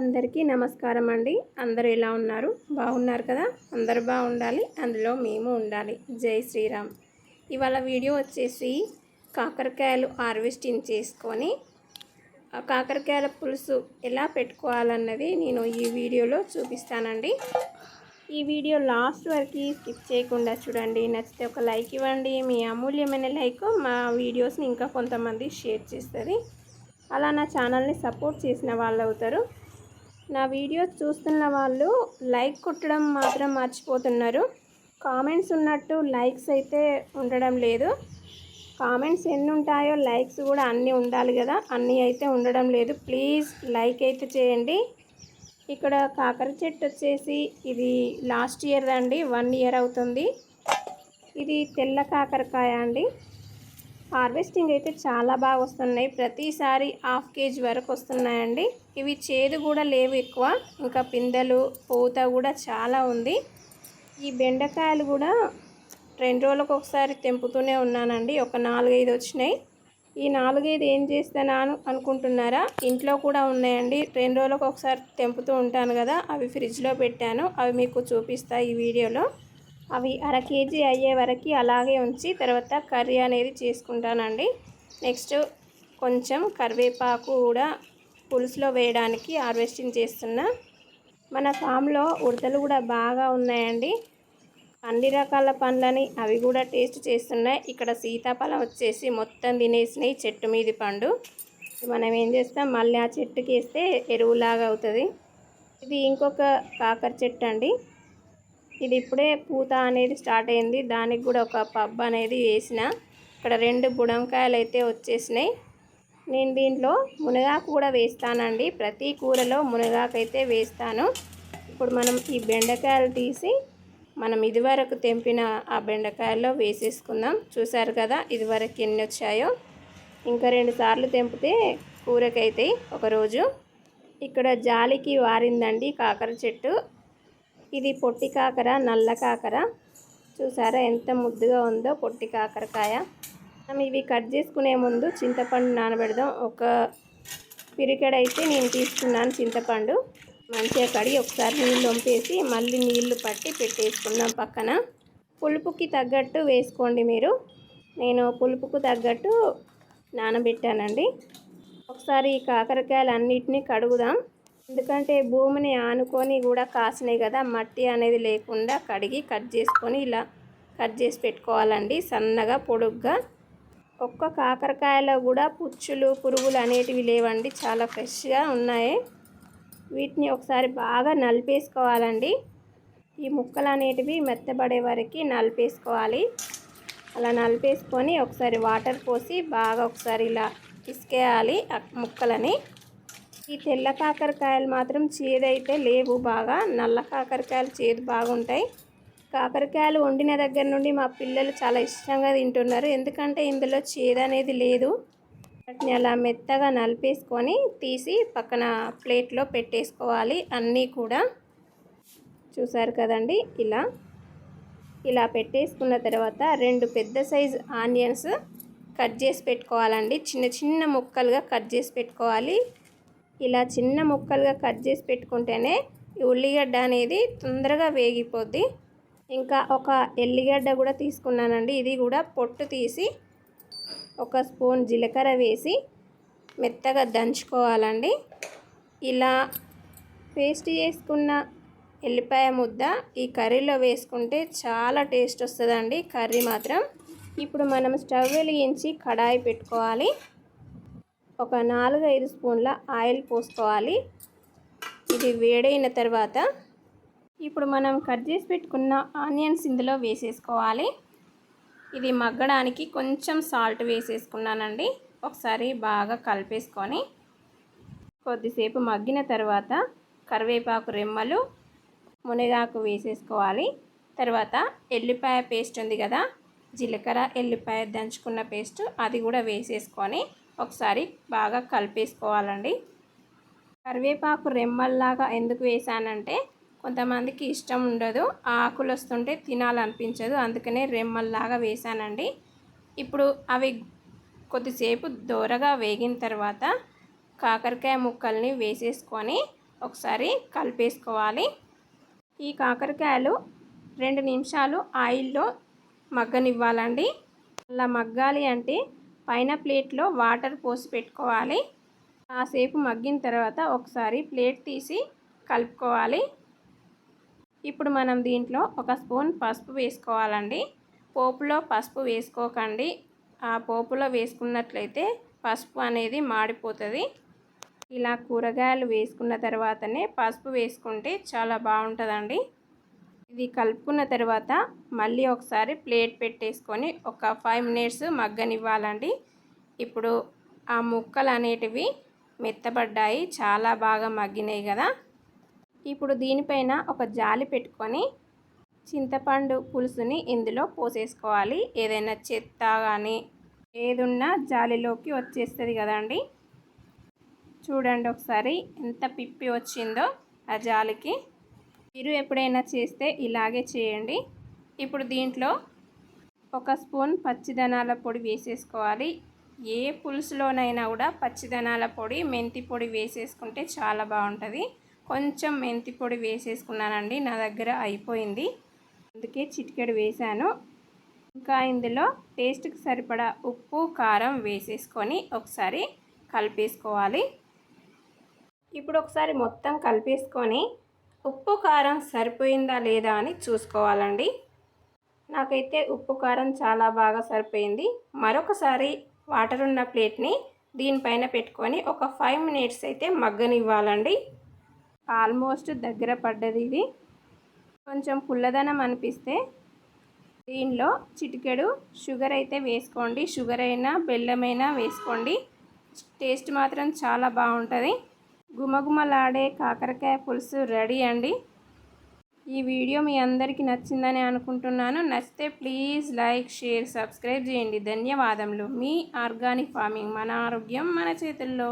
అందరికీ నమస్కారం అండి. అందరూ ఎలా ఉన్నారు? బాగున్నారు కదా? అందరూ బాగుండాలి. అందులో మేము ఉండాలి. జై శ్రీరామ్. ఇవాళ వీడియో వచ్చేసి కాకరకాయలు హార్వెస్టింగ్ చేసుకొని ఆ కాకరకాయల పులుసు ఎలా పెట్టుకోవాలన్నది నేను ఈ వీడియోలో చూపిస్తానండి. ఈ వీడియో లాస్ట్ వరకు స్కిప్ చేయకుండా చూడండి. నచ్చితే ఒక లైక్ ఇవ్వండి. మీ అమూల్యమైన లైక్ మా వీడియోస్ని ఇంకా కొంతమంది షేర్ చేస్తుంది. అలా నా ఛానల్ని సపోర్ట్ చేసిన వాళ్ళు అవుతారు. నా వీడియోస్ చూస్తున్న వాళ్ళు లైక్ కొట్టడం మాత్రం మర్చిపోతున్నారు. కామెంట్స్ ఉన్నట్టు లైక్స్ అయితే ఉండడం లేదు. కామెంట్స్ ఎన్ని ఉంటాయో లైక్స్ కూడా అన్నీ ఉండాలి కదా అన్నీ అయితే ఉండడం లేదు. ప్లీజ్ లైక్ అయితే చేయండి. ఇక్కడ కాకర చెట్టు వచ్చేసి ఇది లాస్ట్ ఇయర్ అండి వన్ ఇయర్ అవుతుంది. ఇది తెల్ల కాకరకాయ అండి. హార్వెస్టింగ్ అయితే చాలా బాగా వస్తున్నాయి. ప్రతిసారి హాఫ్ కేజీ వరకు వస్తున్నాయండి. ఇవి చేదు కూడా లేవు ఎక్కువ. ఇంకా పిందెలు పూత కూడా చాలా ఉంది. ఈ బెండకాయలు కూడా రెండు రోజులకు ఒకసారి తెంపుతూనే ఉన్నానండి. ఒక నాలుగైదు వచ్చినాయి. ఈ నాలుగైదు ఏం చేస్తాను అనుకుంటున్నారా? ఇంట్లో కూడా ఉన్నాయండి. రెండు రోజులకు ఒకసారి తెంపుతూ ఉంటాను కదా. అవి ఫ్రిడ్జ్లో పెట్టాను. అవి మీకు చూపిస్తాయి ఈ వీడియోలో. అవి అర కేజీ అయ్యే వరకు అలాగే ఉంచి తర్వాత కర్రీ అనేది చేసుకుంటానండి. నెక్స్ట్ కొంచెం కరివేపాకు కూడా పులుసులో వేయడానికి హార్వెస్టింగ్ చేస్తున్నా. మన ఫామ్లో ఉడతలు కూడా బాగా ఉన్నాయండి. అన్ని రకాల పండ్లని అవి కూడా టేస్ట్ చేస్తున్నాయి ఇక్కడ సీతాఫలం వచ్చేసి మొత్తం తినేసినాయి చెట్టు మీది పండు. మనం ఏం చేస్తాం? మళ్ళీ ఆ చెట్టుకి వేస్తే ఎరువులాగా అవుతుంది. ఇది ఇంకొక కాకర చెట్టు అండి. ఇది ఇప్పుడే పూత అనేది స్టార్ట్ అయింది. దానికి కూడా ఒక పబ్ అనేది వేసిన. ఇక్కడ రెండు బుడంకాయలు అయితే వచ్చేసినాయి. నేను దీంట్లో మునగాకు కూడా వేస్తానండి. ప్రతి కూరలో మునగాకు అయితే వేస్తాను. ఇప్పుడు మనం ఈ బెండకాయలు తీసి మనం ఇదివరకు తెంపిన ఆ బెండకాయల్లో వేసేసుకుందాం. చూసారు కదా ఇదివరకు ఎన్ని వచ్చాయో. ఇంకా రెండు సార్లు తెంపితే కూరకైతాయి ఒకరోజు. ఇక్కడ జాలికి వారిందండి కాకర చెట్టు. ఇది పొట్టి కాకర నల్ల కాకర. చూసారా ఎంత ముద్దుగా ఉందో పొట్టి కాకరకాయ. మనం ఇవి కట్ చేసుకునే ముందు చింతపండు నానబెడదాం. ఒక పిరికెడైతే నేను తీసుకున్నాను చింతపండు. మంచిగా కడిగి ఒకసారి నీళ్ళు వంపేసి మళ్ళీ నీళ్ళు పట్టి పెట్టేసుకున్నాం పక్కన. పులుపుకి తగ్గట్టు వేసుకోండి మీరు. నేను పులుపుకు తగ్గట్టు నానబెట్టానండి. ఒకసారి ఈ కాకరకాయలు అన్నిటినీ కడుగుదాం. ఎందుకంటే భూమిని ఆనుకొని కూడా కాసినాయి కదా మట్టి అనేది లేకుండా కడిగి కట్ చేసుకొని ఇలా కట్ చేసి పెట్టుకోవాలండి. సన్నగా పొడుగ్గా. ఒక్క కాకరకాయలో కూడా పుచ్చులు పురుగులు అనేటివి లేవండి. చాలా ఫ్రెష్గా ఉన్నాయి. వీటిని ఒకసారి బాగా నలిపేసుకోవాలండి. ఈ ముక్కలు అనేటివి మెత్తబడే వరకు నలిపేసుకోవాలి. అలా నలిపేసుకొని ఒకసారి వాటర్ పోసి బాగా ఒకసారి ఇలా ఇసుకేయాలి ముక్కలని. ఈ తెల్ల కాకరకాయలు మాత్రం చేదైతే లేవు బాగా. నల్ల కాకరకాయలు చేదు బాగుంటాయి. కాకరకాయలు వండిన దగ్గర నుండి మా పిల్లలు చాలా ఇష్టంగా తింటున్నారు. ఎందుకంటే ఇందులో చేదు అనేది లేదు. వాటిని అలా మెత్తగా నలిపేసుకొని తీసి పక్కన ప్లేట్లో పెట్టేసుకోవాలి అన్నీ కూడా. చూసారు కదండి ఇలా. ఇలా పెట్టేసుకున్న తర్వాత రెండు పెద్ద సైజు ఆనియన్స్ కట్ చేసి పెట్టుకోవాలండి. చిన్న చిన్న ముక్కలుగా కట్ చేసి పెట్టుకోవాలి. ఇలా చిన్న ముక్కలుగా కట్ చేసి పెట్టుకుంటేనే ఈ ఉల్లిగడ్డ అనేది తొందరగా వేగిపోద్ది. ఇంకా ఒక ఎల్లిగడ్డ కూడా తీసుకున్నానండి. ఇది కూడా పొట్టు తీసి ఒక స్పూన్ జీలకర్ర వేసి మెత్తగా దంచుకోవాలండి. ఇలా పేస్ట్ చేసుకున్న ఎల్లిపాయ ముద్ద ఈ కర్రీలో వేసుకుంటే చాలా టేస్ట్ వస్తుందండి. కర్రీ మాత్రం ఇప్పుడు మనం స్టవ్ వెలిగించి కడాయి పెట్టుకోవాలి. ఒక నాలుగు ఐదు స్పూన్ల ఆయిల్ పోసుకోవాలి. ఇది వేడైన తర్వాత ఇప్పుడు మనం కట్ చేసి పెట్టుకున్న ఆనియన్స్ ఇందులో వేసేసుకోవాలి. ఇది మగ్గడానికి కొంచెం సాల్ట్ వేసేసుకున్నానండి. ఒకసారి బాగా కలిపేసుకొని కొద్దిసేపు మగ్గిన తర్వాత కరివేపాకు రెమ్మలు మునగాకు వేసేసుకోవాలి. తర్వాత ఎల్లిపాయ పేస్ట్ ఉంది కదా జీలకర్ర ఎల్లిపాయ దంచుకున్న పేస్ట్ అది కూడా వేసేసుకొని ఒకసారి బాగా కలిపేసుకోవాలండి. కరివేపాకు రెమ్మల్లాగా ఎందుకు వేసానంటే కొంతమందికి ఇష్టం ఉండదు ఆకులు వస్తుంటే తినాలనిపించదు అందుకనే రెమ్మల్లాగా వేసానండి. ఇప్పుడు అవి కొద్దిసేపు దూరగా వేగిన తర్వాత కాకరకాయ ముక్కల్ని వేసేసుకొని ఒకసారి కలిపేసుకోవాలి. ఈ కాకరకాయలు రెండు నిమిషాలు ఆయిల్లో మగ్గనివ్వాలండి. అలా మగ్గాలి అంటే పైన ప్లేట్లో వాటర్ పోసి పెట్టుకోవాలి. కాసేపు మగ్గిన తర్వాత ఒకసారి ప్లేట్ తీసి కలుపుకోవాలి. ఇప్పుడు మనం దీంట్లో ఒక స్పూన్ పసుపు వేసుకోవాలండి. పోపులో పసుపు వేసుకోకండి. ఆ పోపులో వేసుకున్నట్లయితే పసుపు అనేది మాడిపోతుంది. ఇలా కూరగాయలు వేసుకున్న తర్వాతనే పసుపు వేసుకుంటే చాలా బాగుంటుందండి. ఇది కలుపుకున్న తర్వాత మళ్ళీ ఒకసారి ప్లేట్ పెట్టేసుకొని ఒక ఫైవ్ మినిట్స్ మగ్గనివ్వాలండి. ఇప్పుడు ఆ ముక్కలు అనేటివి మెత్తబడ్డాయి చాలా బాగా మగ్గినాయి కదా. ఇప్పుడు దీనిపైన ఒక జాలి పెట్టుకొని చింతపండు పులుసుని ఇందులో పోసేసుకోవాలి. ఏదైనా చెత్త కానీ ఏదున్నా జాలిలోకి వచ్చేస్తుంది కదండి. చూడండి ఒకసారి ఎంత పిప్పి వచ్చిందో ఆ జాలికి. మీరు ఎప్పుడైనా చేస్తే ఇలాగే చేయండి. ఇప్పుడు దీంట్లో ఒక స్పూన్ పచ్చిదనాల పొడి వేసేసుకోవాలి. ఏ పులుసులోనైనా కూడా పచ్చిదనాల పొడి మెంతి పొడి వేసేసుకుంటే చాలా బాగుంటుంది. కొంచెం మెంతి పొడి వేసేసుకున్నానండి నా దగ్గర అయిపోయింది. అందుకే చిటికెడు వేసాను ఇంకా ఇందులో టేస్ట్కి సరిపడా ఉప్పు కారం వేసేసుకొని ఒకసారి కలిపేసుకోవాలి. ఇప్పుడు ఒకసారి మొత్తం కలిపేసుకొని ఉప్పు కారం సరిపోయిందా లేదా అని చూసుకోవాలండి. నాకైతే ఉప్పు కారం చాలా బాగా సరిపోయింది. మరొకసారి వాటర్ ఉన్న ప్లేట్ని దీనిపైన పెట్టుకొని ఒక ఫైవ్ మినిట్స్ అయితే మగ్గనివ్వాలండి. ఆల్మోస్ట్ దగ్గర పడ్డది ఇది. కొంచెం పుల్లదనం అనిపిస్తే దీనిలో చిటికెడు షుగర్ అయితే వేసుకోండి. షుగర్ అయినా బెల్లమైనా వేసుకోండి. టేస్ట్ మాత్రం చాలా బాగుంటుంది. గుమగుమలాడే కాకరకాయ పులుసు రెడీ అండి. ఈ వీడియో మీ అందరికీ నచ్చిందని అనుకుంటున్నాను. నచ్చితే ప్లీజ్ లైక్ షేర్ సబ్స్క్రైబ్ చేయండి. ధన్యవాదములు. మీ ఆర్గానిక్ ఫార్మింగ్ మన ఆరోగ్యం మన చేతుల్లో.